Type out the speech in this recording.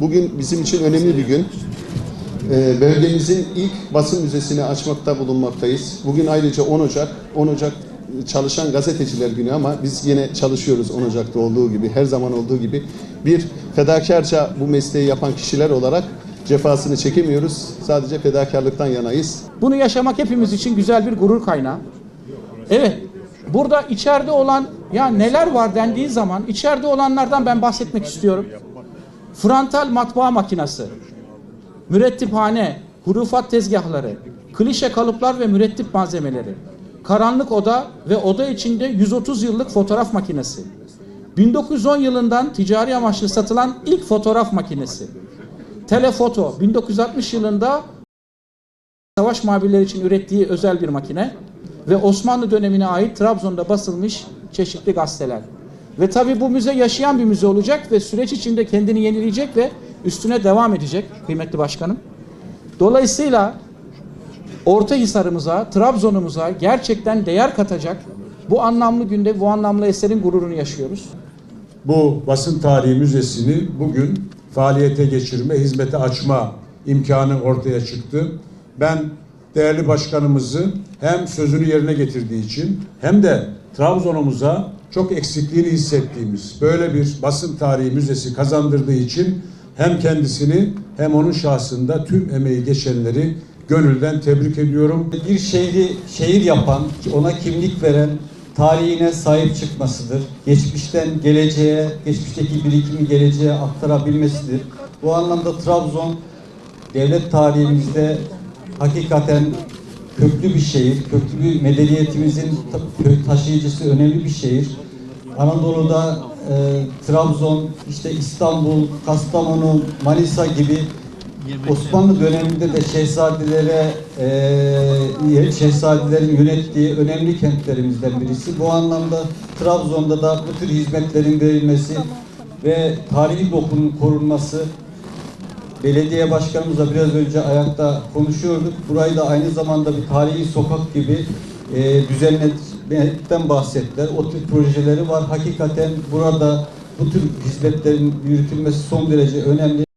Bugün bizim için önemli bir gün. Ee, bölgemizin ilk basın müzesini açmakta bulunmaktayız. Bugün ayrıca 10 Ocak, 10 Ocak çalışan gazeteciler günü ama biz yine çalışıyoruz 10 Ocak'ta olduğu gibi, her zaman olduğu gibi. Bir fedakarca bu mesleği yapan kişiler olarak cefasını çekemiyoruz. Sadece fedakarlıktan yanayız. Bunu yaşamak hepimiz için güzel bir gurur kaynağı. Evet. Burada içeride olan ya neler var dendiği zaman içeride olanlardan ben bahsetmek istiyorum. Frontal matbaa makinesi, mürettiphane, hurufat tezgahları, klişe kalıplar ve mürettip malzemeleri, karanlık oda ve oda içinde 130 yıllık fotoğraf makinesi, 1910 yılından ticari amaçlı satılan ilk fotoğraf makinesi, telefoto 1960 yılında savaş muhabirleri için ürettiği özel bir makine ve Osmanlı dönemine ait Trabzon'da basılmış çeşitli gazeteler. Ve tabi bu müze yaşayan bir müze olacak ve süreç içinde kendini yenileyecek ve üstüne devam edecek kıymetli başkanım. Dolayısıyla Ortahisar'ımıza, Trabzon'umuza gerçekten değer katacak bu anlamlı günde bu anlamlı eserin gururunu yaşıyoruz. bu basın tarihi müzesini bugün faaliyete geçirme, hizmete açma imkanı ortaya çıktı. Ben değerli başkanımızı hem sözünü yerine getirdiği için hem de Trabzon'umuza çok eksikliğini hissettiğimiz böyle bir basın tarihi müzesi kazandırdığı için hem kendisini hem onun şahsında tüm emeği geçenleri gönülden tebrik ediyorum. bir şehri şehir yapan, ona kimlik veren, tarihine sahip çıkmasıdır. Geçmişten geleceğe, geçmişteki birikimi geleceğe aktarabilmesidir. Bu anlamda Trabzon devlet tarihimizde hakikaten köklü bir şehir, köklü bir medeniyetimizin ta- taşıyıcısı önemli bir şehir. Anadolu'da e, Trabzon, işte İstanbul, Kastamonu, Manisa gibi Osmanlı döneminde de şehzadelere, e, şehzadelerin yönettiği önemli kentlerimizden birisi. Bu anlamda Trabzon'da da bu tür hizmetlerin verilmesi ve tarihi dokunun korunması belediye başkanımızla biraz önce ayakta konuşuyorduk. Burayı da aynı zamanda bir tarihi sokak gibi e, düzenlemekten bahsettiler. O tür projeleri var. Hakikaten burada bu tür hizmetlerin yürütülmesi son derece önemli.